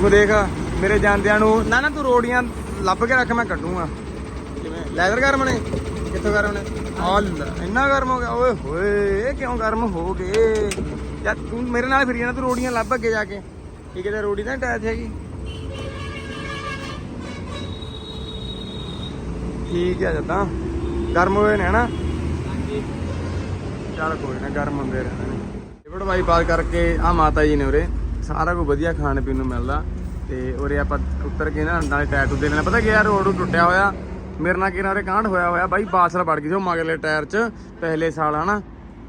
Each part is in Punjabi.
ਤੂੰ ਦੇਖ ਮੇਰੇ ਜਾਂਦਿਆਂ ਨੂੰ ਨਾ ਨਾ ਤੂੰ ਰੋੜੀਆਂ ਲੱਭ ਕੇ ਰੱਖ ਮੈਂ ਕੱਢੂਗਾ। ਕਿਵੇਂ? ਲੈਦਰ ਗਰਮ ਨੇ? ਕਿੱਥੋਂ ਗਰਮ ਨੇ? ਆ ਲੈ ਇੰਨਾ ਗਰਮ ਹੋ ਗਿਆ। ਓਏ ਹੋਏ ਇਹ ਕਿਉਂ ਗਰਮ ਹੋ ਗਏ? ਯਾ ਤੂੰ ਮੇਰੇ ਨਾਲ ਫਿਰੀ ਜਾਣਾ ਤੂੰ ਰੋੜੀਆਂ ਲੱਭ ਅੱਗੇ ਜਾ ਕੇ। ਇਹ ਕਿਤੇ ਰੋੜੀ ਤਾਂ ਅਟੈਚ ਹੈਗੀ। ਠੀਕ ਹੈ ਜਦਾਂ। ਗਰਮ ਹੋਏ ਨੇ ਹਨਾ? ਚੱਲ ਕੋਈ ਨਾ ਗਰਮ ਹੁੰਦੇ ਰਹਿੰਦੇ ਨੇ। ਲਿਵੜ ਬਾਈਪਾਸ ਕਰਕੇ ਆ ਮਾਤਾ ਜੀ ਨੇ ਉਰੇ। ਸਾਰਾ ਕੁਝ ਵਧੀਆ ਖਾਣ ਪੀਣ ਨੂੰ ਮਿਲਦਾ। ਤੇ ਉਰੇ ਆਪਾਂ ਉੱਤਰ ਕੇ ਨਾ, ਨਾਲੇ ਟੈਟੂ ਦੇ ਲੈਣਾ ਪਤਾ ਕਿ ਯਾਰ ਰੋਡ ਟੁੱਟਿਆ ਹੋਇਆ। ਮੇਰੇ ਨਾਲ ਕਿਨਾਰੇ ਕਾਂਡ ਹੋਇਆ ਹੋਇਆ। ਬਾਈ ਬਾਸਲ ਵੜ ਗਈ ਸੀ ਉਹ ਮਗਲੇ ਟਾਇਰ 'ਚ, ਪਹਿਲੇ ਸਾਲ, ਹਨਾ।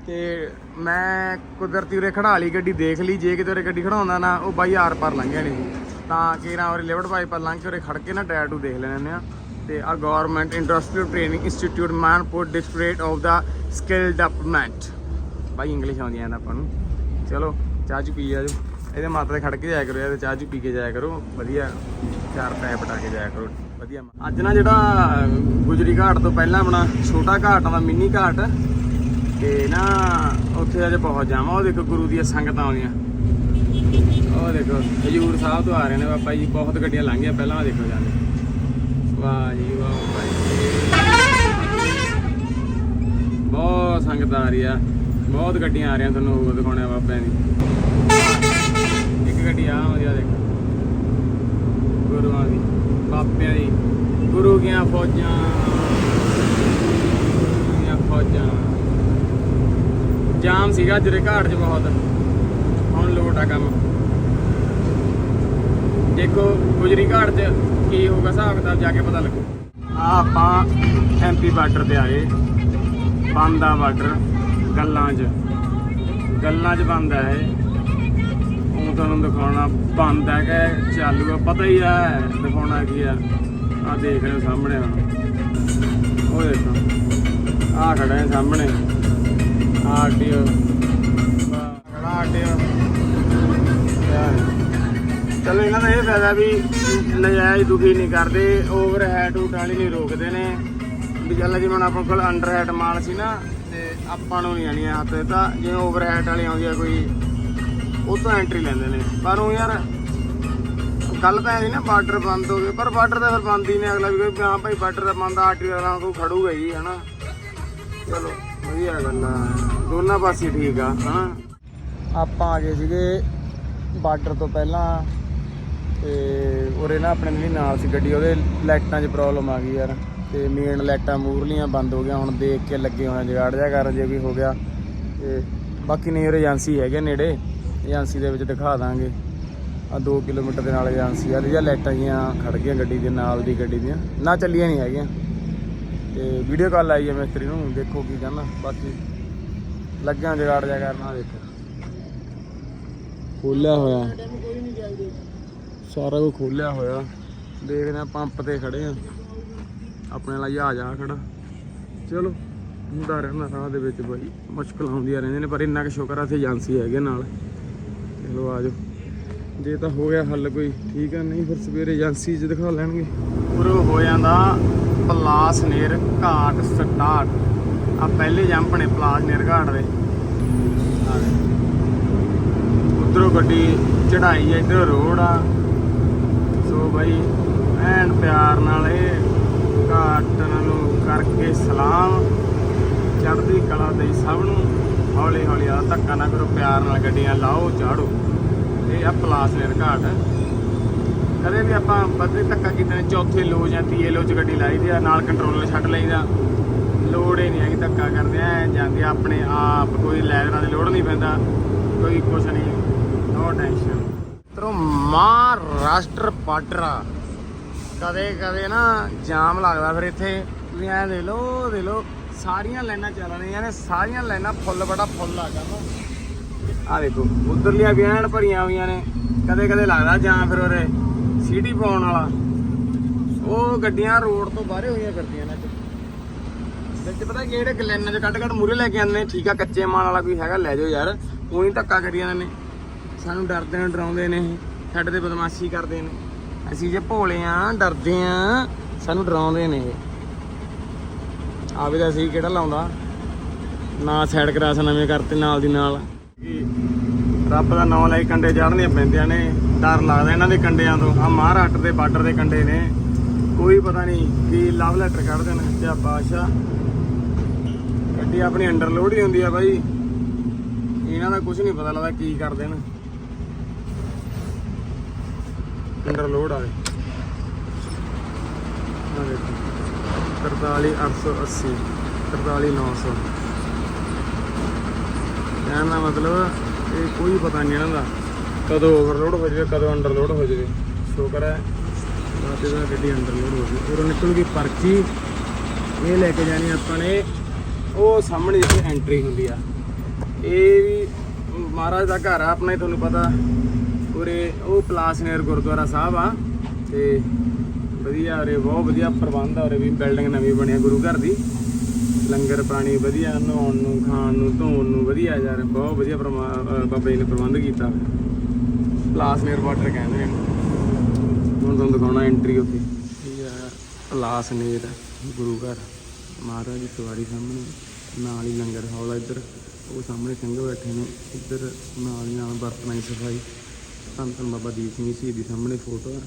ਤੇ ਮੈਂ ਕੁਦਰਤੀ ਉਰੇ ਖੜਾ ਲਈ ਗੱਡੀ, ਦੇਖ ਲਈ। ਜੇ ਕਿਤੇ ਉਰੇ ਗੱਡੀ ਖੜਾਉਂਦਾ ਨਾ, ਉਹ ਬਾਈ ਆਰ ਪਾਰ ਲੰਘਿਆ ਨਹੀਂ ਸੀ ਤਾਂ ਕਿਹਨਾਂ ਨਾ ਉਰੇ ਲਿਵੜ ਬਾਈਪਾਸ ਲੰਘ ਕੇ ਉਰੇ ਖੜ ਕੇ ਨਾ ਟਾਇਰ ਟੂ ਦੇਖ ਲੈਣੇ ਆ। ਤੇ ਆ government industrial training institute Manpur district of the skill development ਬਾਈ ਇੰਗਲਿਸ਼ ਆਉਂਦੀ ਆ ਆਪਾਂ ਨੂੰ। ਚਲੋ ਚਾਹ ਚ ਪੀ ਜਾਓ ਇਹਦੇ ਮਾਤਾ ਦੇ ਖੜ ਕੇ ਜਾਇਆ ਕਰੋ, ਇਹਦੇ ਚਾਹ ਚੂ ਪੀ ਕੇ ਜਾਇਆ ਕਰੋ। ਵਧੀਆ, ਚਾਰ ਪੈਸੇ ਪਟਾ ਕੇ ਜਾਇਆ ਕਰੋ। ਵਧੀਆ। ਅੱਜ ਨਾ ਜਿਹੜਾ ਗੁਜਰੀ ਘਾਟ ਤੋਂ ਪਹਿਲਾਂ ਆਪਣਾ ਛੋਟਾ ਘਾਟ ਆਉਂਦਾ ਮਿੰਨੀ ਘਾਟ, ਤੇ ਨਾ ਉੱਥੇ ਅੱਜ ਪਹੁੰਚ ਜਾਵਾਂ ਉਹ ਦੇਖੋ ਗੁਰੂ ਦੀਆਂ ਸੰਗਤਾਂ ਆਉਂਦੀਆਂ। ਉਹ ਦੇਖੋ, ਹਜੂਰ ਸਾਹਿਬ ਤੋਂ ਆ ਰਹੇ ਨੇ ਬਾਬਾ ਜੀ, ਬਹੁਤ ਗੱਡੀਆਂ ਲੰਘੀਆਂ ਪਹਿਲਾਂ ਦੇਖੋ ਜਾਂਦੇ। ਵਾਹ ਜੀ, ਵਾਹ ਬਾਬਾ ਬਹੁਤ ਸੰਗਤ ਆ ਰਹੀ ਆ। ਬਹੁਤ ਗੱਡੀਆਂ ਆ ਰਹੀਆਂ ਤੁਹਾਨੂੰ ਦਿਖਾਉਣੇ ਆ ਬਾਬਿਆਂ ਦੀ। ਇੱਕ ਗੱਡੀ ਆ ਆਉਂਦੀ ਆ ਗੁਰੂਆਂ ਦੀ ਬਾਬਿਆਂ ਦੀ। ਗੁਰੂ ਦੀਆਂ ਫੌਜਾਂ। ਗੁਰੂ ਫੌਜਾਂ। ਜਾਮ ਸੀਗਾ ਜਿਹੜੇ ਘਾਟ 'ਚ ਬਹੁਤ। ਹੁਣ ਲੋਟ ਆ ਕੰਮ। ਦੇਖੋ ਗੁਜਰੀ ਘਾਟ 'ਚ ਕੀ ਹੋਊਗਾ, ਹਿਸਾਬ ਕਿਤਾਬ ਜਾ ਕੇ ਪਤਾ ਲੱਗੂ। ਆ ਆਪਾਂ ਐਮਪੀ ਬਾਰਡਰ ਤੇ ਆ ਗਏ ਬੰਦ ਬਾਰਡਰ। ਗੱਲਾਂ 'ਚ। ਗੱਲਾਂ 'ਚ ਬੰਦ ਹੈ ਇਹ ਤੁਹਾਨੂੰ ਦਿਖਾਉਣਾ ਬੰਦ ਹੈ ਕਿ ਚਾਲੂ ਆ, ਪਤਾ ਹੀ ਆ, ਦਿਖਾਉਣਾ ਕੀ ਆ। ਆ ਦੇਖ ਰਹੇ ਹੋ ਸਾਹਮਣੇ ਹੁਣ ਉਹ ਦੇਖੋ। ਆ ਖੜਾ ਹੈ ਸਾਹਮਣੇ। ਆਰਟੀਓ ਖੜਾ ਆਰਟੀਓ ਚਲੋ ਇਹਨਾਂ ਦਾ ਇਹ ਫਾਇਦਾ ਵੀ ਨਜਾਇਜ਼ ਦੁਖੀ ਨਹੀਂ ਕਰਦੇ ਓਵਰ ਹੈਡ ਹੂਟ ਨਹੀਂ ਰੋਕਦੇ ਨੇ। ਵੀ ਚੱਲ ਜਿਵੇਂ ਹੁਣ ਆਪਾਂ ਕੋਲ ਅੰਡਰ ਹੈਡ ਮਾਲ ਸੀ ਨਾ, ਤੇ ਆਪਾਂ ਨੂੰ ਨਹੀਂ ਆਣੀਆਂ ਹੱਥ, ਤਾਂ ਜਿਵੇਂ ਓਵਰ ਹੈਡ ਵਾਲੀ ਆਉਂਦੀ ਆ ਕੋਈ ਉਹ ਐਂਟਰੀ ਲੈਂਦੇ ਨੇ। ਪਰ ਉਹ ਯਾਰ, ਗੱਲ ਤਾਂ ਇਹ ਨਾ, ਬਾਰਡਰ ਬੰਦ ਹੋ ਗਏ। ਪਰ ਬਾਰਡਰ ਦਾ ਫਿਰ ਬੰਦ ਹੀ ਨੇ, ਅਗਲਾ ਵੀ ਕੋਈ ਹਾਂ ਭਾਈ ਬਾਰਡਰ ਦਾ ਬੰਦ ਆਰਟੀਓ ਵਾਲਾ ਕੋਈ ਖੜੂਗਾ ਹੀ, ਹਨਾ। ਚਲੋ, ਵਧੀਆ ਗੱਲ ਆ। ਦੋਨਾਂ ਪਾਸੇ ਠੀਕ ਆ, ਹਨਾ। ਆਪਾਂ ਆ ਗਏ ਸੀਗੇ ਬਾਰਡਰ ਤੋਂ ਪਹਿਲਾਂ। ਤੇ ਉਰੇ ਨਾ ਆਪਣੇ ਜਿਹੜੀ ਨਾਲ ਸੀ ਗੱਡੀ, ਉਹਦੇ ਲਾਈਟਾਂ 'ਚ ਪ੍ਰੋਬਲਮ ਆ ਗਈ ਯਾਰ। ਤੇ ਮੇਨ ਲਾਈਟਾਂ ਮੂਰਲੀਆਂ ਬੰਦ ਹੋ ਗਿਆ ਹੁਣ ਦੇਖ ਕੇ ਲੱਗੇ ਹੋਏ ਜਗਾੜ ਜਾ ਕਰ, ਜੇ ਵੀ ਹੋ ਗਿਆ। ਤੇ ਬਾਕੀ ਨਹੀਂ ਉਰੇ ਏਜੰਸੀ ਹੈਗੇ ਨੇੜੇ। ਏਜੰਸੀ ਦੇ ਵਿੱਚ ਦਿਖਾ ਦਾਂਗੇ। ਆ 2 ਕਿਲੋਮੀਟਰ ਦੇ ਨਾਲ ਏਜੰਸੀ ਆ ਜਿਹੜੀਆਂ ਲਾਈਟਾਂ ਜੀਆਂ ਖੜ ਗਈਆਂ ਗੱਡੀ ਦੇ ਨਾਲ ਦੀ ਗੱਡੀ ਦੀਆਂ। ਨਾ ਚੱਲੀਆਂ ਨਹੀਂ ਹੈਗੀਆਂ। ਤੇ ਵੀਡੀਓ ਕਾਲ ਆਈ ਹੈ ਮਿਸਤਰੀ ਨੂੰ, ਦੇਖੋ ਕੀ ਕਹਿੰਦਾ। ਬਾਕੀ ਲੱਗਿਆ ਜਗਾੜ ਜਾ ਕਰਨਾ ਦੇਖੋ। ਖੋਲਿਆ ਹੋਇਆ। ਸਾਰਾ ਕੁਝ ਖੋਲਿਆ ਹੋਇਆ। ਦੇਖਦੇ ਆ ਪੰਪ ਤੇ ਖੜੇ ਆ। ਆਪਣੇ ਲਈ ਆ ਜਾ ਖੜਾ। ਚਲੋ, ਹੁੰਦਾ ਰਹਿੰਦਾ ਰਾਹ ਦੇ ਵਿੱਚ ਬਾਈ। ਮੁਸ਼ਕਲ ਆਉਂਦੀਆਂ ਰਹਿੰਦੀਆਂ ਨੇ, ਪਰ ਇੰਨਾ ਕੁ ਸ਼ੁਕਰ ਆ ਇੱਥੇ ਏਜੰਸੀ ਹੈਗੇ ਨਾਲ। ਚਲੋ ਆ ਜਾਓ। ਜੇ ਤਾਂ ਹੋ ਗਿਆ ਹੱਲ ਕੋਈ, ਠੀਕ ਆ, ਨਹੀਂ ਫਿਰ ਸਵੇਰੇ ਏਜੰਸੀ 'ਚ ਦਿਖਾ ਲੈਣਗੇ। ਪੂਰਾ ਹੋ ਜਾਂਦਾ ਪਲਾਸਨੇਰ ਘਾਟ ਸਟਾਰਟ। ਆ ਪਹਿਲੇ ਜੰਪ ਨੇ ਪਲਾਸਨੇਰ ਘਾਟ ਦੇ। ਉਧਰੋਂ ਗੱਡੀ ਚੜਾਈ ਇੱਧਰ ਰੋਡ ਆ। ਸੋ ਬਾਈ ਐਨ ਪਿਆਰ ਨਾਲ ਇਹ ਘਾਟਨ ਨੂੰ ਕਰਕੇ ਸਲਾਮ। ਚੜ੍ਹਦੀ ਕਲਾ ਦੇ ਸਭ ਨੂੰ। ਹੌਲੀ ਹੌਲੀ ਆ ਧੱਕਾ ਨਾ ਕਰੋ, ਪਿਆਰ ਨਾਲ ਗੱਡੀਆਂ ਲਾਓ ਚਾੜੋ ਇਹ ਆ ਪਲਾਸ ਪਲਾਸਨੇਰ ਘਾਟ। ਕਦੇ ਵੀ ਆਪਾਂ ਵੱਧੇ ਧੱਕਾ ਕੀਤਾ ਨੇ, ਚੌਥੇ ਲੋ ਜਾਂ ਤੀਏ ਲੋ ਚ ਗੱਡੀ ਲਾਈ ਦੀ ਆ, ਨਾਲ ਕੰਟਰੋਲਰ ਛੱਡ ਲਈਦਾ। ਲੋੜ ਹੀ ਨਹੀਂ ਹੈਗੀ ਧੱਕਾ ਕਰਦੇ ਆ ਜਾਂਦੇ ਆ, ਆਪਣੇ ਆਪ ਕੋਈ ਲੈਦਰਾਂ ਦੀ ਲੋੜ ਨਹੀਂ ਪੈਂਦਾ। ਕੋਈ ਕੁਛ ਨਹੀਂ ਨੋ ਟੈਨਸ਼ਨ ਤਰੋ ਮਹਾਰਾਸ਼ਟਰ ਬਾਰਡਰ ਕਦੇ ਕਦੇ ਨਾ ਜਾਮ ਲੱਗਦਾ ਫਿਰ ਇੱਥੇ। ਤੁਸੀਂ ਐਂ ਦੇ ਲੋ ਦੇ ਲੋ ਸਾਰੀਆਂ ਲਾਈਨਾਂ ਚੱਲ ਰਹੀਆਂ ਨੇ, ਸਾਰੀਆਂ ਲਾਈਨਾਂ ਫੁੱਲ, ਬੜਾ ਫੁੱਲ ਆ ਕੰਮ ਆ ਦੇਖੋ ਉਧਰਲੀਆਂ ਵੀ ਐਨ ਭਰੀਆਂ ਹੋਈਆਂ ਨੇ, ਕਦੇ ਕਦੇ ਲੱਗਦਾ ਜਾਂ ਫਿਰ ਉਰੇ ਸੀਟੀ ਪਾਉਣ ਵਾਲਾ। ਉਹ ਗੱਡੀਆਂ ਰੋਡ ਤੋਂ ਬਾਹਰੇ ਹੋਈਆਂ ਫਿਰਦੀਆਂ ਨੇ ਵਿੱਚ ਪਤਾ ਕੀ ਜਿਹੜੇ ਗਲੈਨਾਂ ਚ ਕੱਢ ਕੱਢ ਮੂਰੇ ਲੈ ਕੇ ਆਉਂਦੇ ਨੇ, ਠੀਕ ਆ, ਕੱਚੇ ਮਾਲ ਵਾਲਾ ਕੋਈ ਹੈਗਾ, ਲੈ ਜਾਓ ਯਾਰ ਉਹੀ ਧੱਕਾ ਕਰੀ ਜਾਂਦੇ ਨੇ। ਸਾਨੂੰ ਡਰਦੇ ਨੇ, ਡਰਾਉਂਦੇ ਨੇ ਇਹ, ਸਾਡੇ ਤੇ ਬਦਮਾਸ਼ੀ ਕਰਦੇ ਨੇ। ਅਸੀਂ ਜੇ ਭੋਲੇ ਆ, ਡਰਦੇ ਆ, ਸਾਨੂੰ ਡਰਾਉਂਦੇ ਨੇ ਇਹ। ਆਵੇ ਤਾਂ ਅਸੀਂ ਕਿਹੜਾ ਲਾਉਂਦਾ। ਨਾ ਸਾਈਡ ਕਰਾਸ ਨਵੇਂ ਕਰਤੇ ਨਾਲ ਦੀ ਨਾਲ। ਰੱਬ ਦਾ ਨਾਮ ਲੈ ਕੰਡੇ ਚੜ੍ਹਨੀਆਂ ਪੈਂਦੀਆਂ ਨੇ। ਡਰ ਲੱਗਦਾ ਇਹਨਾਂ ਦੇ ਕੰਡਿਆਂ ਤੋਂ। ਆ ਮਹਾਰਾਸ਼ਟਰ ਦੇ ਬਾਰਡਰ ਦੇ ਕੰਡੇ ਨੇ। ਕੋਈ ਪਤਾ ਨਹੀਂ ਕੀ ਲਵ ਲੈਟਰ ਕੱਢ ਦੇਣ ਕਿਆ ਬਾਦਸ਼ਾਹ। ਗੱਡੀ ਆਪਣੀ ਅੰਡਰ ਲੋਡ ਹੀ ਹੁੰਦੀ ਆ ਬਾਈ। ਇਹਨਾਂ ਦਾ ਕੁਝ ਨਹੀਂ ਪਤਾ ਲੱਗਦਾ ਕੀ ਕਰਦੇ ਨੇ। ਅੰਡਰਲੋਡ ਆ ਆ ਦੇਖੋ। 43880 43900 ਕਹਿਣ ਦਾ ਮਤਲਬ ਇਹ ਕੋਈ ਪਤਾ ਨਹੀਂ ਇਹਨਾਂ ਦਾ। ਕਦੋਂ ਓਵਰਲੋਡ ਹੋ ਜਾਵੇ, ਕਦੋਂ ਅੰਡਰਲੋਡ ਹੋ ਜਾਵੇ। ਸ਼ੁਕਰ ਹੈ ਬਾਅਦ ਦਾ ਗੱਡੀ ਅੰਡਰਲੋਡ ਹੋ ਗਈ। ਉਰੋਂ ਨਿਕਲ ਗਈ ਪਰਚੀ। ਇਹ ਲੈ ਕੇ ਜਾਣੀ ਆਪਾਂ ਨੇ, ਉਹ ਸਾਹਮਣੇ ਜਿੱਥੇ ਐਂਟਰੀ ਹੁੰਦੀ ਆ। ਇਹ ਵੀ ਮਹਾਰਾਜ ਦਾ ਘਰ ਆ, ਆਪਣਾ ਹੀ ਤੁਹਾਨੂੰ ਪਤਾ। ਉਰੇ ਉਹ ਪਲਾਸਨੇਰ ਗੁਰਦੁਆਰਾ ਸਾਹਿਬ ਆ, ਤੇ ਵਧੀਆ ਉਰੇ ਬਹੁਤ ਵਧੀਆ ਪ੍ਰਬੰਧ ਆ ਉਰੇ ਵੀ ਬਿਲਡਿੰਗ ਨਵੀਂ ਬਣੀ ਆ ਗੁਰੂ ਘਰ ਦੀ। ਲੰਗਰ ਪਾਣੀ ਵਧੀਆ ਨਹਾਉਣ ਨੂੰ ਖਾਣ ਨੂੰ ਧੋਣ ਨੂੰ ਵਧੀਆ ਯਾਰ ਬਹੁਤ ਵਧੀਆ ਬਾਬਾ ਜੀ ਨੇ ਪ੍ਰਬੰਧ ਕੀਤਾ ਪਲਾਸਨੇਰ ਵਾਟਰ ਕਹਿੰਦੇ ਨੇ। ਹੁਣ ਤੁਹਾਨੂੰ ਦਿਖਾਉਣਾ ਐਂਟਰੀ ਉੱਥੇ। ਇਹ ਆ। ਪਲਾਸਨੇਰ ਗੁਰੂ ਘਰ। ਮਹਾਰਾਜ ਦੀ ਸਵਾਰੀ ਸਾਹਮਣੇ ਨਾਲ ਹੀ ਲੰਗਰ ਹਾਲ ਆ ਇੱਧਰ। ਉਹ ਸਾਹਮਣੇ ਸਿੰਘ ਬੈਠੇ ਨੇ ਇੱਧਰ ਨਾਲ ਹੀ ਨਾਲ ਬਰਤਨਾਂ ਦੀ ਸਫ਼ਾਈ। ਧੰਨ ਧੰਨ ਬਾਬਾ ਦੀਪ ਸਿੰਘ ਜੀ ਦੀ ਸਾਹਮਣੇ ਫੋਟੋ ਆ।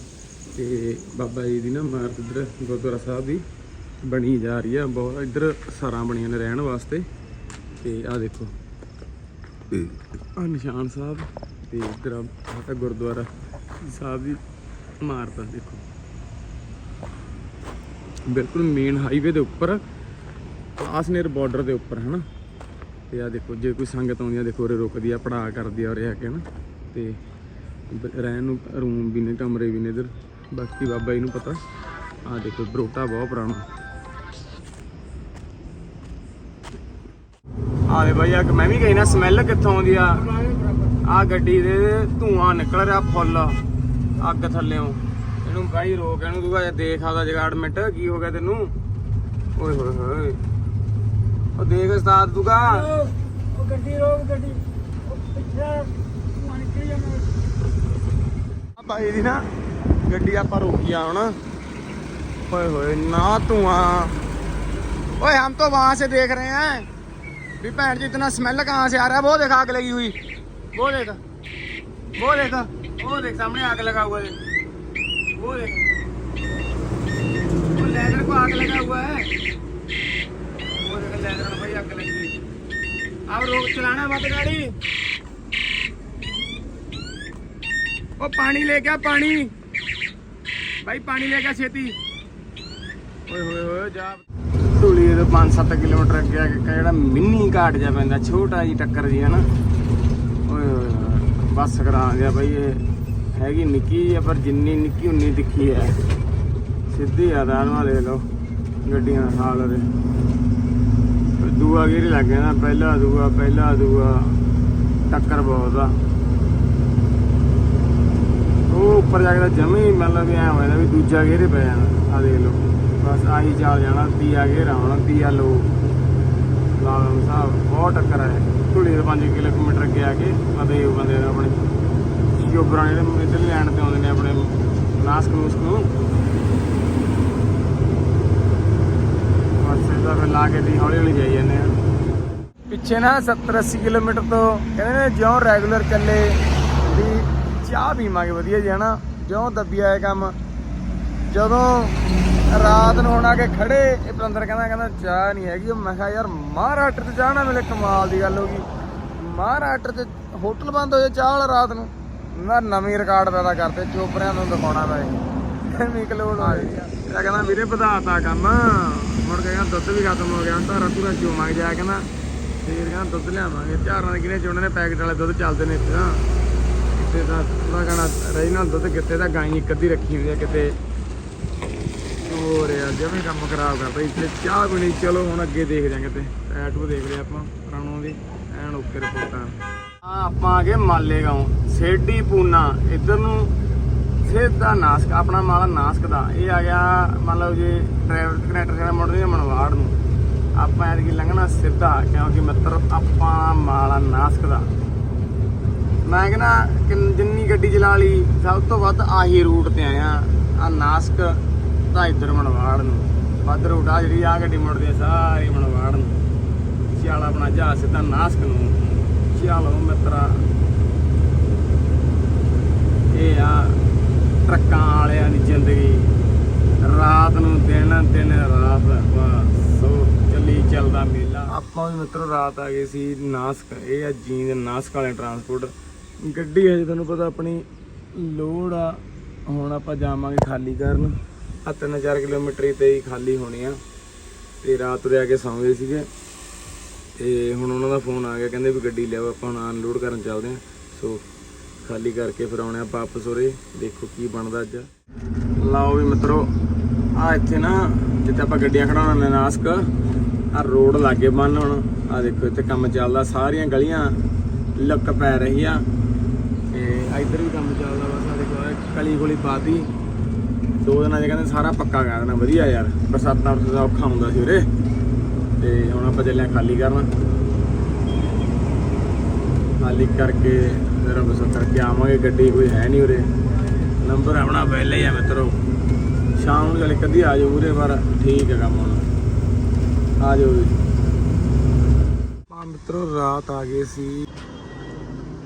ਤੇ ਬਾਬਾ ਜੀ ਦੀ ਨਾ ਇਮਾਰਤ ਇੱਧਰ ਗੁਰਦੁਆਰਾ ਸਾਹਿਬ ਦੀ ਬਣੀ ਜਾ ਰਹੀ ਆ, ਬਹੁਤ ਇੱਧਰ ਸਰਾਂ ਬਣੀਆਂ ਨੇ ਰਹਿਣ ਵਾਸਤੇ। ਤੇ ਆ ਦੇਖੋ। ਆ ਨਿਸ਼ਾਨ ਸਾਹਿਬ ਤੇ ਇੱਧਰ ਸਾਡਾ ਗੁਰਦੁਆਰਾ ਸਾਹਿਬ ਦੀ ਇਮਾਰਤ ਆ, ਦੇਖੋ। ਬਿਲਕੁਲ ਮੇਨ ਹਾਈਵੇ ਦੇ ਉੱਪਰ, ਪਾਸ ਕਲਾਸਨੇਰ ਬਾਰਡਰ ਦੇ ਉੱਪਰ, ਹਨਾ? ਤੇ ਆ ਦੇਖੋ, ਜੇ ਕੋਈ ਸੰਗਤ ਆਉਂਦੀ ਆ, ਦੇਖੋ, ਉਰੇ ਰੁਕਦੀ ਆ ਪੜਾ ਕਰਦੀ ਆ, ਉਰੇ ਆ ਕੇ, ਹਨਾ? ਤੇ ਬ- ਰਹਿਣ ਨੂੰ ਰੂਮ ਵੀ ਨੇ, ਕਮਰੇ ਵੀ ਨੇ ਇਧਰ। ਬਾਕੀ ਬਾਬਾ ਜੀ ਨੂੰ ਪਤਾ। ਆ ਦੇਖੋ ਬਰੋਟਾ ਬਹੁਤ ਪੁਰਾਣਾ। ਆ ਦੇ ਬਾਈ ਆ ਮੈਂ ਵੀ ਗਈ ਨਾ ਸਮੈਲ ਕਿੱਥੋਂ ਆਉਂਦੀ ਆ? ਆ ਗੱਡੀ ਦੇ ਧੂਆਂ ਨਿਕਲ ਰਿਹਾ ਫੁੱਲ ਅੱਗ ਥੱਲੇੋਂ ਇਹਨੂੰ ਬਾਈ ਰੋਕ ਇਹਨੂੰ ਤੂੰ ਆ ਦੇਖ ਆਦਾ ਜਗਾੜਮੈਂਟ ਕੀ ਹੋ ਗਿਆ ਤੈਨੂੰ? ਓਏ ਹੋਏ ਹੋਏ। ਉਹ ਦੇਖ ਉਸਤਾਦ ਤੂੰ ਕਾ। ਉਹ ਗੱਡੀ ਰੋਕ ਗੱਡੀ। ਪਿੱਛੇ ਧੂੰਆਂ ਨਿਕਲੀ ਜਾਂਦਾ ਆ ਭਾਈ ਦੀ ਨਾ ਗੱਡੀ ਆਪਾਂ ਰੋਕੀ ਆ ਹੁਣ ਓਏ ਹੋਏ ਨਾ ਧੂਆਂ ओए हम तो वहां से देख रहे हैं भी भैन जी इतना स्मेल कहाँ से आ रहा है वो देख आग लगी हुई वो देख वो देख वो देख सामने आग लगा हुआ है वो देख वो लेदर को आग लगा हुआ है वो देख लेदर में भाई आग लगी हुई। अब रोक चलाना मत गाड़ी ਉਹ ਪਾਣੀ ਲੈ ਗਿਆ ਪਾਣੀ ਪਾਣੀ ਲੈ ਗਿਆ ਛੇਤੀ। ਓਏ ਹੋਏ ਹੋਏ, ਜਾ। ਧੂਲੀ ਦੇ 5-7 ਕਿਲੋਮੀਟਰ ਅੱਗੇ ਆ ਕੇ ਜਿਹੜਾ ਮਿੰਨੀ ਘਾਟ ਜਾ ਪੈਂਦਾ, ਛੋਟਾ ਜੀ ਟੱਕਰ ਜੀ ਹਨਾ ਓਏ ਹੋਏ ਬੱਸ ਕਰਾ ਗਿਆ ਭਾਈ ਇਹ। ਹੈਗੀ ਨਿੱਕੀ ਆ, ਪਰ ਜਿੰਨੀ ਨਿੱਕੀ ਉਨੀ ਤਿੱਖੀ ਹੈ। ਸਿੱਧੀ ਆ ਦਾਰਵਾ ਦੇਖ ਗੱਡੀਆਂ ਹਾਲ ਦੇ ਦੂਆ ਗੇਰੇ ਲੱਗ ਗਿਆ ਨਾ, ਪਹਿਲਾ ਦੂਆ ਪਹਿਲਾ ਦੂਆ। ਟੱਕਰ ਬਹੁਤ ਆ। ਉਹ ਉੱਪਰ ਜਾ ਕੇ ਤਾਂ ਜਮੀ ਮਤਲਬ ਵੀ ਐ ਹੋਇਆ ਵੀ ਦੂਜਾ ਗੇਰੇ ਪੈ ਜਾਣਾ ਆ ਦੇਖ ਲਓ। ਬਸ ਆਹੀ ਚੱਲ ਜਾਣਾ, ਤੀਆ ਗੇਰਾ ਹੋਣਾ, ਤੀਆ ਲੋ ਲਾਲਮ ਸਾਹਿਬ ਬਹੁਤ ਟੱਕਰ ਹੈ ਧੂੜੀ ਦੇ 5 ਕਿਲੋਮੀਟਰ ਅੱਗੇ ਆ ਕੇ ਅਤੇ ਬੰਦੇ ਨੇ ਆਪਣੇ। ਸ਼ੋਬਰਾਂ ਜਿਹੜੇ ਇੱਧਰ ਲੈਣ ਤੇ ਆਉਂਦੇ ਨੇ ਆਪਣੇ ਨਾਸਕ ਨੂਸਕ ਨੂੰ ਬਸ ਇਹਦਾ ਫਿਰ ਲਾ ਕੇ ਦੀ ਹੌਲੀ ਹੌਲੀ ਜਾਈ ਜਾਂਦੇ ਆ। ਪਿੱਛੇ ਨਾ 70 80 ਕਿਲੋਮੀਟਰ ਤੋਂ ਕਹਿੰਦੇ ਨੇ ਜਿਉਂ ਰੈਗੂਲਰ ਚੱਲੇ, ਵੀ ਚਾਹ ਪੀਵਾਂਗੇ, ਵਧੀਆ ਜੀ, ਹਨਾ? ਜਿਉਂ ਦੱਬੀ ਆਏ ਕੰਮ। ਜਦੋਂ ਰਾਤ ਨੂੰ ਹੁਣ ਆ ਕੇ ਖੜੇ, ਇਹ ਪਲੰਦਰ ਕਹਿੰਦਾ ਕਹਿੰਦਾ ਚਾਹ ਨਹੀਂ ਹੈਗੀ। ਮੈਂ ਕਿਹਾ, ਯਾਰ, ਮਹਾਰਾਸ਼ਟਰ ਤੇ ਚਾਹ ਨਾ ਮਿਲੇ, ਕਮਾਲ ਦੀ ਗੱਲ ਹੋ ਗਈ। ਮਹਾਰਾਸ਼ਟਰ ਤੇ ਹੋਟਲ ਬੰਦ ਹੋ ਚਾਹ ਵਾਲਾ ਰਾਤ ਨੂੰ, ਨਾ ਨਵੀਂ ਰਿਕਾਰਡ ਪੈਦਾ ਕਰਤੇ ਚੋਪਰਿਆਂ ਨੂੰ ਦਿਖਾਉਣਾ ਪਏ ਨਿਕਲੋੜ ਆ ਗਈ। ਇਹ ਕਹਿੰਦਾ, ਵੀਰੇ, ਵਧਾਤਾ ਕੰਮ। ਮੁੜ ਕੇ ਕਹਿੰਦਾ, ਦੁੱਧ ਵੀ ਖਤਮ ਹੋ ਗਿਆ ਹੁਣ ਧਾਰਾ ਧੂਰਾ ਚੋਵਾਂਗੇ ਜਾ ਕਹਿੰਦਾ ਫੇਰ ਕਹਿੰਦਾ, ਦੁੱਧ ਲਿਆਵਾਂਗੇ। ਝਾਰਾਂ ਦੇ ਕਿਨੇ ਚੋਣੇ ਨੇ? ਪੈਕਟ ਵਾਲੇ ਦੁੱਧ ਚੱਲਦੇ ਨੇ ਇੱਥੇ ਤਾਂ ਇੱਥੇ ਤਾਂ ਉਹਦਾ ਕਹਿੰਦਾ ਰਹੀ ਦੁੱਧ ਕਿੱਥੇ ਤਾਂ ਗਾਈ ਇੱਕ ਅੱਧੀ ਰੱਖੀ ਹੁੰਦੀ ਆ ਕਿਤੇ। ਹੋਰ ਯਾਰ, ਜਿਵੇਂ ਕੰਮ ਖਰਾਬ ਕਰਦਾ, ਇੱਥੇ ਚਾਹ ਵੀ ਨਹੀਂ। ਚਲੋ, ਹੁਣ ਅੱਗੇ ਦੇਖ ਜਾਂਗੇ ਤੇ ਟੈਟੂ ਦੇਖ ਲਿਆ ਆਪਾਂ, ਰਾਣੋ ਦੀ ਐਨ ਓਕੇ ਰਿਪੋਰਟਾਂ। ਆ ਆਪਾਂ ਆ ਗਏ ਮਾਲੇਗਾਉਂ, ਸੇਡੀ ਪੂਨਾ। ਇੱਧਰ ਨੂੰ ਸਿੱਧਾ ਨਾਸਕ, ਆਪਣਾ ਮਾਲਾ ਨਾਸਕ ਦਾ। ਇਹ ਆ ਗਿਆ, ਮਤਲਬ ਜੇ ਡਰਾਈਵਰ, ਕਨੈਕਟਰ ਜਿਹੜਾ ਮੁੜਦੇ ਆ ਮਨਵਾੜ ਨੂੰ। ਆਪਾਂ ਐਤਕੀ ਲੰਘਣਾ ਸਿੱਧਾ, ਕਿਉਂਕਿ ਮਿੱਤਰ, ਆਪਾਂ ਮਾਲਾ ਨਾਸਕ ਦਾ। ਮੈਂ ਕਹਿੰਦਾ ਕਿ ਜਿੰਨੀ ਗੱਡੀ ਚਲਾ ਲਈ, ਸਭ ਤੋਂ ਵੱਧ ਆਹੀ ਰੂਟ ਤੇ ਆਇਆ। ਆ ਨਾਸਕ ਤਾਂ ਇੱਧਰ ਮਨਵਾੜ ਨੂੰ। ਵੱਧ ਰੂਟ ਆ ਜਿਹੜੀ ਆ ਗੱਡੀ ਮੁੜਦੀ ਆ ਸਾਰੀ ਮਨਵਾੜ ਨੂੰ। ਸਿਆਲ ਆਪਣਾ ਜਹਾਜ਼ ਸਿੱਧਾ ਨਾਸਕ ਨੂੰ। ਸਿਆਲੋ ਮਿੱਤਰਾ। ਇਹ ਆ ਟਰੱਕਾਂ ਵਾਲਿਆਂ ਦੀ ਜ਼ਿੰਦਗੀ। ਰਾਤ ਨੂੰ ਦਿਨ ਦਿਨ, ਰਾਤ ਸੋ ਚੱਲੀ ਚੱਲਦਾ ਮੇਲਾ। ਆਪਾਂ ਵੀ ਮਿੱਤਰੋ ਰਾਤ ਆ ਗਏ ਸੀ ਨਾਸਕ। ਇਹ ਆ ਜੀਂਦ ਨਾਸਕ ਵਾਲੇ ਟਰਾਂਸਪੋਰਟ ਗੱਡੀ ਹਜੇ ਤੁਹਾਨੂੰ ਪਤਾ ਆਪਣੀ ਲੋਡ ਆ। ਹੁਣ ਆਪਾਂ ਜਾਵਾਂਗੇ ਖਾਲੀ ਕਰਨ। ਆ 3-4 ਕਿਲੋਮੀਟਰ ਹੀ ਤੇ ਹੀ ਖਾਲੀ ਹੋਣੀ ਆ। ਤੇ ਰਾਤ ਉਰੇ ਆ ਕੇ ਸੌਂ ਗਏ ਸੀਗੇ। ਤੇ ਹੁਣ ਉਹਨਾਂ ਦਾ ਫੋਨ ਆ ਗਿਆ, ਕਹਿੰਦੇ ਵੀ ਗੱਡੀ ਲਿਆਓ, ਆਪਾਂ ਹੁਣ ਅਨਲੋਡ ਕਰਨ ਚੱਲਦੇ ਆ। ਸੋ ਖਾਲੀ ਕਰਕੇ ਫਿਰ ਆਉਣੇ ਆ ਵਾਪਸ ਉਰੇ। ਦੇਖੋ ਕੀ ਬਣਦਾ ਅੱਜ। ਲਓ ਵੀ ਮਿੱਤਰੋ, ਆ ਇੱਥੇ ਨਾ, ਜਿੱਥੇ ਆਪਾਂ ਗੱਡੀਆਂ ਖੜਾਉਣਾ ਨਾਸਕ, ਆ ਰੋਡ ਲਾਗੇ ਬੰਨ ਹੁਣ। ਆ ਦੇਖੋ ਇੱਥੇ ਕੰਮ ਚੱਲਦਾ, ਸਾਰੀਆਂ ਗਲੀਆਂ ਲੱਕ ਪੈ ਰਹੀ ਆ ਇੱਧਰ ਵੀ ਕੰਮ ਚੱਲਦਾ ਬਸ ਆ ਦੇਖੋ ਕਲੀ ਗੋਲੀ ਪਾਤੀ ਦੋ ਦਿਨਾਂ 'ਚ ਕਹਿੰਦੇ ਸਾਰਾ ਪੱਕਾ ਕਰ ਦੇਣਾ, ਵਧੀਆ ਯਾਰ, ਬਰਸਾਤਾਂ ਦਾ ਔਖਾ ਹੁੰਦਾ ਸੀ ਉਰੇ। ਤੇ ਹੁਣ ਆਪਾਂ ਚੱਲੇ ਖਾਲੀ ਕਰਨ। ਖਾਲੀ ਕਰਕੇ ਫਿਰ ਬਸ ਕਰਕੇ ਆਵਾਂਗੇ, ਗੱਡੀ ਕੋਈ ਹੈ ਨਹੀਂ ਉਰੇ। ਨੰਬਰ ਆਪਣਾ ਪਹਿਲੇ ਹੀ ਆ ਮਿੱਤਰੋ। ਸ਼ਾਮ ਨੂੰ ਚਲੇ ਕਦੀ ਆ ਜਾਓ ਉਰੇ, ਪਰ ਠੀਕ ਹੈ ਕੰਮ ਹੁਣ। ਆ ਜਾਓ ਜੀ ਆ ਮਿੱਤਰੋ, ਰਾਤ ਆ ਗਏ ਸੀ।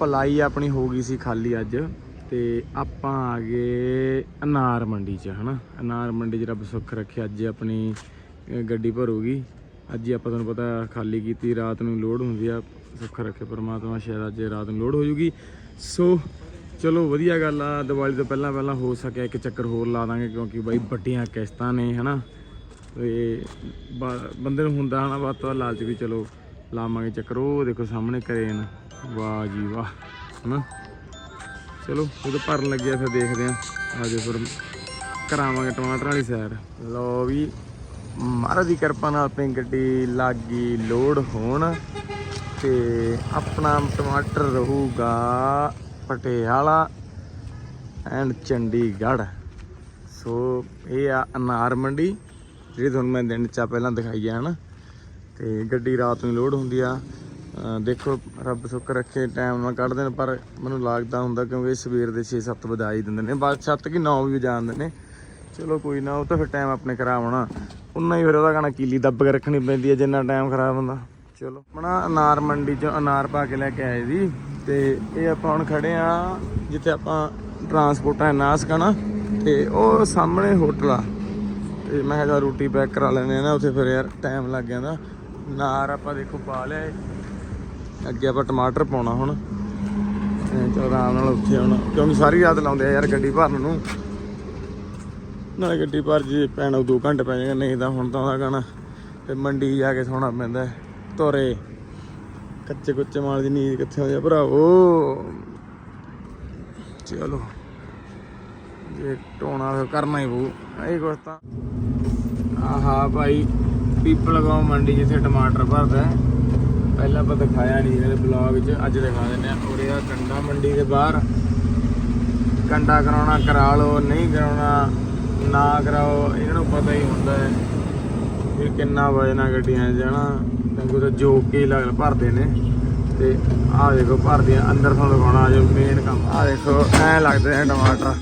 ਪਲਾਈ ਆਪਣੀ ਹੋ ਗਈ ਸੀ ਖਾਲੀ ਅੱਜ ਤੇ ਆਪਾਂ ਆ ਗਏ ਅਨਾਰ ਮੰਡੀ 'ਚ, ਹਨਾ? ਅਨਾਰ ਮੰਡੀ 'ਚ ਰੱਬ ਸੁੱਖ ਰੱਖੇ, ਅੱਜ ਆਪਣੀ ਗੱਡੀ ਭਰੂਗੀ। ਅੱਜ ਹੀ ਆਪਾਂ ਤੁਹਾਨੂੰ ਪਤਾ ਖਾਲੀ ਕੀਤੀ, ਰਾਤ ਨੂੰ ਲੋਡ ਹੁੰਦੀ ਆ। ਸੁੱਖ ਰੱਖੇ ਪਰਮਾਤਮਾ ਸ਼ਾਇਦ ਅੱਜ ਰਾਤ ਨੂੰ ਲੋਡ ਹੋ ਜੂਗੀ। ਸੋ, ਚਲੋ, ਵਧੀਆ ਗੱਲ ਆ। ਦੀਵਾਲੀ ਤੋਂ ਪਹਿਲਾਂ ਪਹਿਲਾਂ ਹੋ ਸਕਿਆ, ਇੱਕ ਚੱਕਰ ਹੋਰ ਲਾ ਦਾਂਗੇ, ਕਿਉਂਕਿ ਬਾਈ ਵੱਡੀਆਂ ਕਿਸ਼ਤਾਂ ਨੇ, ਹਨਾ? ਤੇ ਬ- ਬੰਦੇ ਨੂੰ ਹੁੰਦਾ, ਹਨਾ ਬਾਤ ਤੋਂ ਲਾਲਚ ਵੀ ਚਲੋ, ਲਾਵਾਂਗੇ ਚੱਕਰ। ਉਹ ਦੇਖੋ ਸਾਹਮਣੇ ਕਰੇਨ ਵਾਹ ਜੀ ਵਾਹ, ਹਨਾ? ਚਲੋ, ਜਦੋਂ ਭਰਨ ਲੱਗਿਆ ਫਿਰ ਦੇਖਦੇ ਆ ਆਜੋ ਫਿਰ, ਕਰਾਵਾਂਗੇ ਟਮਾਟਰ ਵਾਲੀ ਸੈਰ। ਲੋ ਵੀ, ਮਹਾਰਾਜ ਦੀ ਕਿਰਪਾ ਨਾਲ ਆਪਣੀ ਗੱਡੀ ਲੱਗ ਗਈ ਲੋਡ ਹੋਣ ਤੇ ਆਪਣਾ ਟਮਾਟਰ ਰਹੂਗਾ ਪਟਿਆਲਾ ਐਂਡ ਚੰਡੀਗੜ੍ਹ। ਸੋ, ਇਹ ਆ ਅਨਾਰ ਮੰਡੀ, ਜਿਹੜੀ ਤੁਹਾਨੂੰ ਮੈਂ ਦਿਨ ਚਾ ਪਹਿਲਾਂ ਦਿਖਾਈ ਹੈ ਹਨਾ? ਤੇ ਗੱਡੀ ਰਾਤ ਨੂੰ ਲੋਡ ਹੁੰਦੀ ਆ। ਦੇਖੋ, ਰੱਬ ਸੁੱਖ ਰੱਖੇ ਟਾਈਮ ਨਾਲ ਕੱਢਦੇ ਨੇ, ਪਰ ਮੈਨੂੰ ਲੱਗਦਾ ਹੁੰਦਾ ਕਿਉਂਕਿ ਸਵੇਰ ਦੇ 6-7 ਵਜਾ ਹੀ ਦਿੰਦੇ ਨੇ। ਬਸ 7 ਕਿ 9 ਵੀ ਵਜਾ ਦਿੰਦੇ ਨੇ। ਚਲੋ ਕੋਈ ਨਾ, ਉਹ ਤਾਂ ਫਿਰ ਟਾਈਮ ਆਪਣੇ ਖਰਾਬ ਹੋਣਾ। ਉਨਾ ਹੀ ਫਿਰ ਉਹਦਾ ਕਹਣਾ, ਕੀਲੀ ਦੱਬ ਕੇ ਰੱਖਣੀ ਪੈਂਦੀ ਹੈ, ਜਿੰਨਾ ਟਾਈਮ ਖਰਾਬ ਹੁੰਦਾ। ਚਲੋ। ਆਪਣਾ ਅਨਾਰ ਮੰਡੀ ਚੋਂ ਅਨਾਰ ਪਾ ਕੇ ਲੈ ਕੇ ਆਏ ਜੀ। ਤੇ ਇਹ ਆਪਾਂ ਹੁਣ ਖੜੇ ਆ, ਜਿੱਥੇ ਆਪਾਂ ਟਰਾਂਸਪੋਰਟਾਂ ਨਾਸ ਕਣਾ ਤੇ ਉਹ ਸਾਹਮਣੇ ਹੋਟਲ ਆ। ਤੇ ਮੈਂ ਕਿਹਾ ਰੋਟੀ ਪੈਕ ਕਰਾ ਲੈਣੇ ਆ ਨਾ, ਉੱਥੇ ਫਿਰ ਯਾਰ ਟਾਈਮ ਲੱਗ ਜਾਂਦਾ। ਨਾਰ ਆਪਾਂ ਦੇਖੋ ਪਾ ਲਿਆ ਅੱਗੇ ਆਪਾਂ ਟਮਾਟਰ ਪਾਉਣਾ ਹੁਣ। ਐਂ ਚਲ ਆਰਾਮ ਨਾਲ ਉੱਥੇ ਹੁਣ, ਕਿਉਂਕਿ ਸਾਰੀ ਰਾਤ ਲਾਉਂਦੇ ਆ ਯਾਰ ਗੱਡੀ ਭਰਨ ਨੂੰ। ਨਾਲੇ ਗੱਡੀ ਭਰ ਜੇ ਪੈਣਾ 2 ਘੰਟੇ ਪੈ ਜਾਣਗੇ, ਨਹੀਂ ਤਾਂ ਹੁਣ ਤਾਂ ਉਹਦਾ ਗਾਣਾ ਤੇ ਮੰਡੀ ਜਾ ਕੇ ਸੌਣਾ ਪੈਂਦਾ ਹੈ। ਤੋਰੇ। ਕੱਚੇ ਕੁੱਚੇ ਮਾਲ ਦੀ ਨੀਂਦ ਕਿੱਥੇ ਹੋ ਜਾ ਭਰਾਵੋ। ਚਲੋ। ਜੇ ਟੋਣਾ ਫਿਰ ਕਰਨਾ ਹੀ ਪਊ। ਇਹ ਕੁਛ ਤਾਂ। ਆਹਾ ਭਾਈ ਪੀਪਲ ਗਾਉਂ ਮੰਡੀ ਜਿੱਥੇ ਟਮਾਟਰ ਭਰਦਾ ਪਹਿਲਾਂ ਆਪਾਂ ਦਿਖਾਇਆ ਨਹੀਂ ਇਹਦੇ ਬਲੌਗ 'ਚ, ਅੱਜ ਦਿਖਾ ਦਿੰਦੇ ਆ ਉਰੇ ਆ ਕੰਡਾ ਮੰਡੀ ਦੇ ਬਾਹਰ। ਕੰਡਾ ਕਰਾਉਣਾ ਕਰਾ ਲਓ ਨਹੀਂ ਕਰਾਉਣਾ, ਨਾ ਕਰਾਓ, ਇਹਨਾਂ ਨੂੰ ਪਤਾ ਹੀ ਹੁੰਦਾ ਹੈ ਵੀ ਕਿੰਨਾ ਵਜਨਾ ਗੱਡੀਆਂ 'ਚ, ਹਨਾ? ਕਿਉਂਕਿ ਤਾਂ ਜੋਕ ਕੇ ਲੱਗ ਭਰਦੇ ਨੇ। ਤੇ ਆਹ ਦੇਖੋ ਭਰਦੀਆਂ, ਅੰਦਰ ਤੁਹਾਨੂੰ ਦਿਖਾਉਣਾ ਜੋ ਮੇਨ ਕੰਮ। ਆਹ ਦੇਖੋ, ਐ ਲੱਗਦੇ ਨੇ ਟਮਾਟਰ।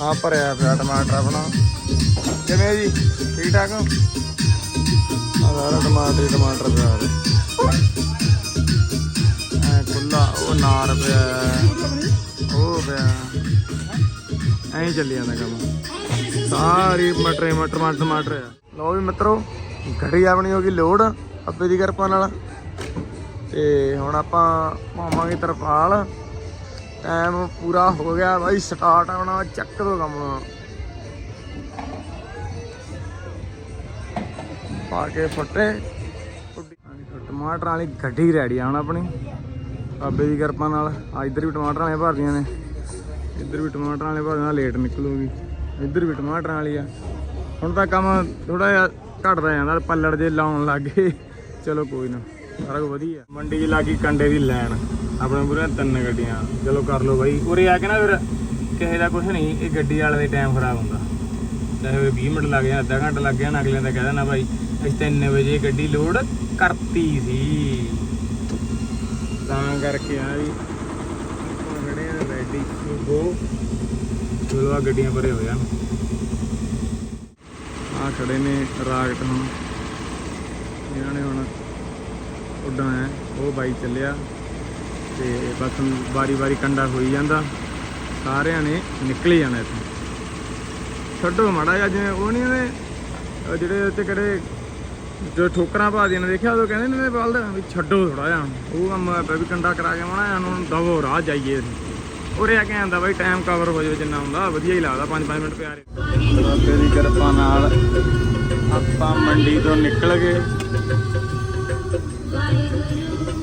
ਆਹ ਭਰਿਆ ਪਿਆ ਟਮਾਟਰ ਆਪਣਾ। ਕਿਵੇਂ ਜੀ? ਠੀਕ ਠਾਕ ਹੋ? ਸਾਰਾ ਟਮਾਟਰ ਟਮਾਟਰ ਪਿਆ ਉਰੇ। ਐ ਖੁੱਲਾ ਉਹ ਨਾਰ ਪਿਆ ਉਹ ਪਿਆ ਐਂ ਚੱਲੀ ਜਾਂਦਾ ਕੰਮ। ਸਾਰੀ ਮਟਰ ਮਟਰ ਮਟਰ ਟਮਾਟਰ ਆ ਲਓ ਵੀ ਮਿੱਤਰੋ ਗੱਡੀ ਆਪਣੀ ਹੋ ਗਈ ਲੋਡ, ਅੱਬੇ ਦੀ ਕਿਰਪਾ ਨਾਲ। ਤੇ ਹੁਣ ਆਪਾਂ ਪਾਵਾਂਗੇ ਤਰਪਾਲ। ਟਾਈਮ ਪੂਰਾ ਹੋ ਗਿਆ ਬਾਈ ਸਟਾਰਟ ਆਉਣਾ ਚੱਕ ਦੋ ਕੰਮ। ਪਾ ਕੇ ਫੱਟੇ ਟਮਾਟਰ ਵਾਲੀ ਗੱਡੀ ਰੈਡੀ ਆ ਹੁਣ ਆਪਣੀ। ਬਾਬੇ ਦੀ ਕਿਰਪਾ ਨਾਲ। ਆ ਇੱਧਰ ਵੀ ਟਮਾਟਰ ਵਾਲੇ ਭਰਦੀਆਂ ਨੇ। ਇੱਧਰ ਵੀ ਟਮਾਟਰ ਵਾਲੇ ਭਰਦੀਆਂ ਲੇਟ ਨਿਕਲੂਗੀ। ਇੱਧਰ ਵੀ ਟਮਾਟਰ ਵਾਲੀ ਆ। ਹੁਣ ਤਾਂ ਕੰਮ ਥੋੜਾ ਜਿਹਾ ਘਟਦਾ ਜਾਂਦਾ, ਪੱਲੜ ਜੇ ਲਾਉਣ ਲੱਗੇ ਚਲੋ ਕੋਈ ਨਾ, ਸਾਰਾ ਕੁਝ ਵਧੀਆ। ਮੰਡੀ 'ਚ ਲੱਗੀ ਕੰਡੇ ਦੀ ਲਾਈਨ ਆਪਣੇ ਪੂਰੇ ਤਿੰਨ ਗੱਡੀਆਂ। ਚਲੋ ਕਰ ਲਓ ਬਾਈ। ਉਰੇ ਆ ਕੇ ਨਾ ਫਿਰ ਕਿਸੇ ਦਾ ਕੁਝ ਨਹੀਂ, ਇਹ ਗੱਡੀ ਵਾਲੇ ਦਾ ਟਾਈਮ ਖਰਾਬ ਹੁੰਦਾ। ਚਾਹੇ 20 ਮਿੰਟ ਲੱਗ ਜਾਣ, ਅੱਧਾ ਘੰਟਾ ਲੱਗ ਜਾਣ, ਅਗਲੇ ਦਾ ਕਹਿ ਦੇਣਾ ਭਾਈ ਅਸੀਂ 3 ਵਜੇ ਗੱਡੀ ਲੋਡ ਕਰਤੀ ਸੀ। ਤਾਂ ਕਰਕੇ ਆ ਵੀ ਹੁਣ ਖੜੇ ਆ ਰੈਡੀ ਟੂ ਗੋ ਚਲੋ ਆ ਗੱਡੀਆਂ ਭਰੇ ਹੋਏ ਆ ਆ ਖੜੇ ਨੇ ਰਾਕਟ ਹੁਣ। ਇਹਨਾਂ ਨੇ ਹੁਣ ਉੱਡਣਾ ਹੈ ਉਹ ਬਾਈ ਚੱਲਿਆ ਤੇ ਬਸ ਹੁਣ ਵਾਰੀ ਵਾਰੀ ਕੰਡਾ ਹੋਈ ਜਾਂਦਾ। ਸਾਰਿਆਂ ਨੇ ਨਿਕਲ ਹੀ ਜਾਣਾ ਇੱਥੇ। ਛੱਡੋ ਮਾੜਾ ਜਿਹਾ, ਜਿਵੇਂ ਉਹ ਨਹੀਂ ਨੇ, ਜਿਹੜੇ ਉੱਤੇ ਕਿਹੜੇ ਜੋ ਠੋਕਰਾਂ ਪਾ ਦੀਆਂ ਨੇ, ਦੇਖਿਆ ਉਹ ਕਹਿੰਦੇ ਨੇ ਬਲਦ ਵੀ ਛੱਡੋ ਥੋੜਾ ਜਿਹਾ। ਉਹ ਕੰਮ ਹੋਇਆ ਵੀ ਕੰਡਾ ਕਰਾ ਕੇ ਮਾਣਾ ਇਹਨੂੰ ਦਵੋ, ਰਾਹ ਜਾਈਏ। ਅਸੀਂ ਉਰੇ ਆ ਕੇ ਆਂਦਾ ਬਾਈ ਟਾਈਮ ਕਵਰ ਹੋ ਜਾਵੇ ਜਿੰਨਾ ਹੁੰਦਾ, ਵਧੀਆ ਹੀ ਲੱਗਦਾ 5-5 ਮਿੰਟ ਪਿਆਰੇ ਬਾਬੇ ਦੀ ਕਿਰਪਾ ਨਾਲ ਆਪਾਂ ਮੰਡੀ ਤੋਂ ਨਿਕਲ ਗਏ।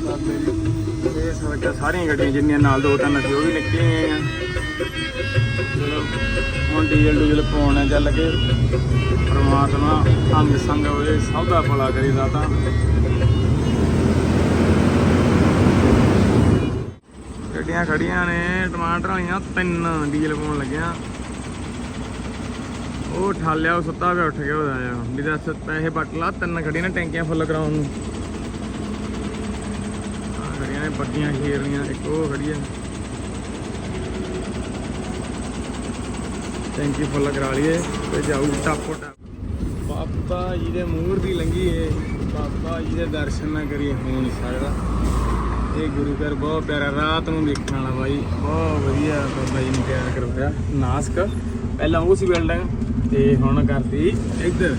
ਬਾਬੇ ਦੀ ਸਾਰੀਆਂ ਗੱਡੀਆਂ ਜਿੰਨੀਆਂ ਨਾਲ ਦੋ ਤਿੰਨ ਸੀ, ਉਹ ਵੀ ਨਿਕਲੀਆਂ ਗਏ ਚਲੋ ਹੁਣ ਡੀਜ਼ਲ ਡੂਜ਼ਲ ਪਾਉਣਾ ਚੱਲ ਕੇ ਪਰਮਾਤਮਾ ਅੰਗ ਸੰਗ ਹੋਏ, ਸਭ ਦਾ ਭਲਾ ਕਰੀ ਦਾਤਾ ਗੱਡੀਆਂ ਖੜੀਆਂ ਨੇ, ਟਮਾਟਰ ਵਾਲੀਆਂ ਤਿੰਨ ਡੀਜ਼ਲ ਪਾਉਣ ਲੱਗਿਆ। ਉਹ ਠਾਲਿਆ, ਉਹ ਸੁੱਤਾ ਪਿਆ, ਉੱਠ ਕੇ ਉਹਦਾ ਆ ਵੀ ਦੱਸ, ਪੈਸੇ ਵੱਟ ਲਾ, ਤਿੰਨ ਖੜੀਆਂ ਨੇ ਟੈਂਕੀਆਂ ਫੁੱਲ ਕਰਾਉਣ ਨੂੰ। ਆ ਖੜੀਆਂ ਨੇ ਵੱਡੀਆਂ ਸ਼ੇਰਨੀਆਂ ਇੱਕ ਉਹ ਖੜੀ ਆ। ਟੈਂਕੀ ਫੁੱਲ ਕਰਾ ਲਈਏ ਤੇ ਜਾਊ ਟਾਪੋ ਟਾਪ। ਬਾਬਾ ਜੀ ਦੇ ਮੂਹਰ ਦੀ ਲੰਘੀਏ ਬਾਬਾ ਜੀ ਦੇ ਦਰਸ਼ਨ ਨਾ ਕਰੀਏ ਹੋ ਨਹੀਂ ਸਕਦਾ। ਇਹ ਗੁਰੂ ਘਰ ਬਹੁਤ ਪਿਆਰਾ। ਰਾਤ ਨੂੰ ਦੇਖਣ ਵਾਲਾ ਬਾਈ। ਬਹੁਤ ਵਧੀਆ ਬਾਬਾ ਜੀ ਨੇ ਤਿਆਰ ਕਰਵਾਇਆ। ਨਾਸਕ। ਪਹਿਲਾਂ ਉਹ ਸੀ ਬਿਲਡਿੰਗ। ਤੇ ਹੁਣ ਕਰਤੀ ਇੱਧਰ।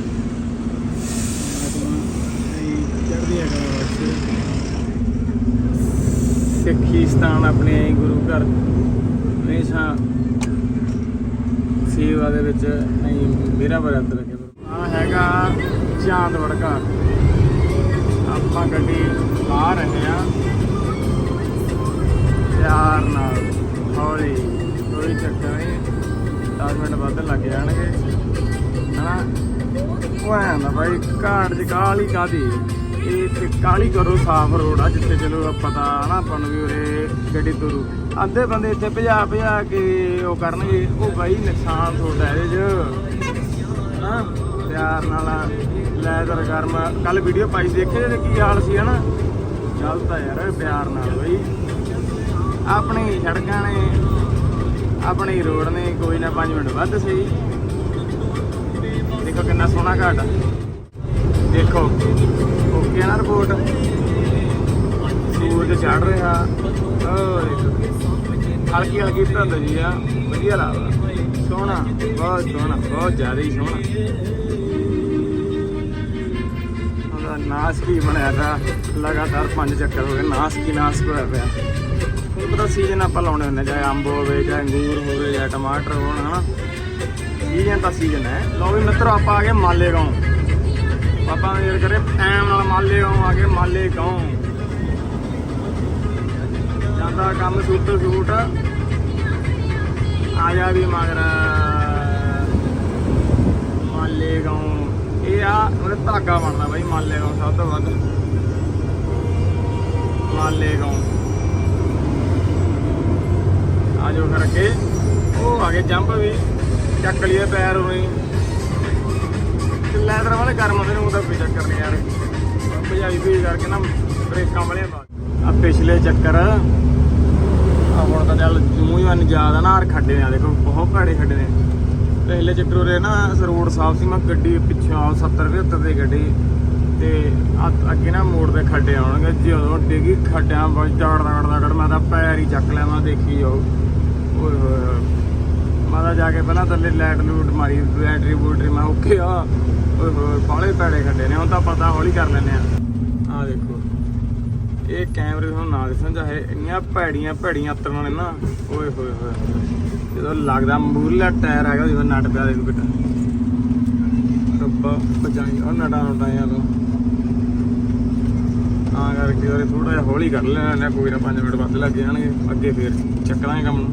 ਚੜ੍ਹਦੀ ਹੈਗਾ ਸਿੱਖੀ ਸਥਾਨ ਆਪਣੇ ਗੁਰੂ ਘਰ। ਹਮੇਸ਼ਾ ਸੇਵਾ ਦੇ ਵਿੱਚ ਨਹੀਂ, ਮੇਰਾ ਬਰਤ ਰੱਖਿਆ ਆ ਹੈਗਾ ਚਾਂਦ ਵੜਕਾ ਆਪਾਂ ਗੱਡੀ ਬਾਹਰ ਰਹੇ ਆ ਪਿਆਰ ਨਾਲ। ਹੌਲੀ, ਕੋਈ ਚੱਕਰ ਨਹੀਂ। 10 ਮਿੰਟ ਵੱਧ ਲੱਗ ਜਾਣਗੇ। ਹਨਾ? ਉਹ ਆਂਦਾ ਭਾਈ ਘਾਟ ਚ ਕਾਲੀ ਕਾਦੀ ਇਹ ਤੇ ਕਾਲੀ ਕਰੋ ਸਾਫ਼ ਰੋਡ ਆ, ਜਿੱਥੇ ਚਲੋ ਪਤਾ ਹਨਾ, ਆਪਾਂ ਨੂੰ ਵੀ ਉਰੇ ਗੱਡੀ ਤੁਰੂ ਆਂਦੇ ਬੰਦੇ ਇੱਥੇ ਭਜਾ ਭਜਾ ਕੇ ਉਹ ਕਰਨਗੇ। ਉਹ ਬਾਈ ਨੁਕਸਾਨ ਤੁਹਾਡਾ ਇਹਦੇ 'ਚ। ਹਨਾ ਪਿਆਰ ਨਾਲ ਲੈਦਰ ਗਰਮ। ਕੱਲ ਵੀਡੀਓ ਪਾਈ ਸੀ ਦੇਖੇ ਤੇ ਕੀ ਹਾਲ ਸੀ ਹਨਾ? ਆ ਯਾਰ, ਪਿਆਰ ਨਾਲ ਬਈ। ਆਪਣੀ ਸੜਕਾਂ ਨੇ, ਆਪਣੇ ਰੋਡ ਨੇ, ਕੋਈ ਨਾ 5 ਮਿੰਟ ਵੱਧ ਸਹੀ। ਦੇਖੋ ਕਿੰਨਾ ਸੋਹਣਾ ਘਾਟ ਆ। ਦੇਖੋ, ਓਕੇ ਨਾ ਰਿਪੋਰਟ ਸੂਰਜ ਚੜ ਰਿਹਾ। ਹਲਕੀ ਹਲਕੀ ਧੁੰਦ ਜੀ ਆ। ਵਧੀਆ ਲੱਗਦਾ। ਸੋਹਣਾ, ਬਹੁਤ ਸੋਹਣਾ, ਬਹੁਤ ਜ਼ਿਆਦਾ ਹੀ ਸੋਹਣਾ। ਉਹਦਾ ਨਾਸਕ ਹੀ ਬਣਿਆ ਤਾ ਲਗਾਤਾਰ ਪੰਜ ਚੱਕਰ ਹੋ ਗਏ। ਨਾਸਕ ਹੀ ਨਾਸਕ ਹੋਇਆ ਪਿਆ। ਤੁਹਾਨੂੰ ਪਤਾ ਸੀਜ਼ਨ ਆਪਾਂ ਲਾਉਣੇ ਹੁੰਦੇ ਚਾਹੇ ਅੰਬ ਹੋਵੇ, ਚਾਹੇ ਅੰਗੂਰ ਹੋਵੇ ਚਾਹੇ ਟਮਾਟਰ ਹੋਣ, ਹਨਾ। ਸੀਜ਼ਨ ਤਾਂ ਸੀਜ਼ਨ ਹੈ। ਲਓ ਵੀ ਮਿੱਤਰੋ, ਆਪਾਂ ਆ ਗਏ ਮਾਲੇਗਾਉਂ। ਆਪਾਂ ਨੇ ਕਰੇ, ਟਾਈਮ ਨਾਲ ਮਾਲੇ ਮਾਲੇਗਾਉਂ ਆ ਗਏ ਮਾਲੇਗਾਉਂ ਜਾਂਦਾ ਕੰਮ ਸੂਟ ਸੂਟ। ਆ ਜਾ ਵੀ ਮਗਰ। ਮਾਲੇ ਮਾਲੇਗਾਉਂ ਇਹ ਆ ਉਹਦੇ ਧਾਗਾ ਬਣਦਾ ਬਾਈ ਮਾਲੇਗਾਉਂ ਸਭ ਤੋਂ ਵੱਧ। ਮਾਲੇਗਾਉਂ ਆ ਜੋ ਫਿਰ ਅੱਗੇ। ਉਹ ਆ ਗਏ ਜੰਪ ਵੀ। ਚੱਕ ਲਈਏ ਪੈਰ ਹੋਈ ਲੈਦਰ ਵਾਲੇ ਗਰਮ ਦੇ ਨੂੰ ਉਹਦਾ ਕੋਈ ਚੱਕਰ ਨਹੀਂ ਯਾਰ। ਭਜਾਈ ਵੀ ਕਰਕੇ ਨਾ ਬ੍ਰੇਕਾਂ ਵਾਲੇ ਆ ਪਿਛਲੇ ਚੱਕਰ ਆ ਹੁਣ ਤਾਂ ਚੱਲ ਜੂੰ ਹੀ ਮਨ ਨਾ ਆਰ ਖੱਡੇ ਆ ਦੇਖੋ, ਬਹੁਤ ਭੈੜੇ ਖੱਡੇ ਨੇ। ਪਹਿਲੇ ਚੱਕਰ ਉਰੇ ਨਾ ਰੋਡ ਸਾਫ਼ ਸੀ, ਮੈਂ ਗੱਡੀ ਪਿੱਛੋਂ 70 75 ਦੀ ਗੱਡੀ। ਤੇ ਅੱਗੇ ਨਾ ਮੋੜ ਦੇ ਖੱਡੇ ਆਉਣਗੇ, ਜਦੋਂ ਡਿੱਗੀ ਖੱਡਿਆਂ ਵਿੱਚ ਦੜ ਦੜ ਦੜ ਮੈਂ ਤਾਂ ਪੈਰ ਹੀ ਚੱਕ ਲਿਆ, ਮੈਂ ਦੇਖੀ ਜਾਓ। ਓਏ ਹੋਏ। ਮੈਂ ਤਾਂ ਜਾ ਕੇ ਪਹਿਲਾਂ ਥੱਲੇ ਲਾਈਟ ਲੂਟ ਮਾਰੀ ਬੈਟਰੀ ਬੂਟਰੀ, ਮੈਂ ਓਕੇ ਆ। ਓਏ ਹੋਏ ਬਾਲੇ ਪੈੜੇ ਖੱਡੇ ਨੇ, ਹੁਣ ਤਾਂ ਪਤਾ ਹੌਲੀ ਕਰ ਲੈਨੇ ਆ। ਆ ਦੇਖੋ, ਇਹ ਕੈਮਰੇ ਤੁਹਾਨੂੰ ਨਾ ਦਿਸਣ ਚਾਹੇ, ਇੰਨੀਆਂ ਭੈੜੀਆਂ ਭੈੜੀਆਂ ਅਤਰਾਂ ਨੇ ਨਾ, ਓਏ ਹੋਏ ਹੋਏ ਜਦੋਂ ਲੱਗਦਾ ਮੂਰਲਾ ਟਾਇਰ ਹੈਗਾ ਜਿਵੇਂ ਨਟ ਪਿਆ ਦੇਖੋ ਬਿਟਾ ਰੱਬਾ ਬਚਾਈ ਉਹ ਨਟਾ ਨਟਾ ਯਾਰ। ਆ ਕਰਕੇ ਉਹਰੇ ਥੋੜਾ ਜਿਹਾ ਹੌਲੀ ਕਰ ਲੈਣਾ ਕੋਈ ਨਾ 5 ਮਿੰਟ ਵੱਧ ਲੱਗ ਜਾਣਗੇ, ਅੱਗੇ ਫੇਰ ਚੱਕਰਾਂਗੇ ਕੰਮ ਨੂੰ।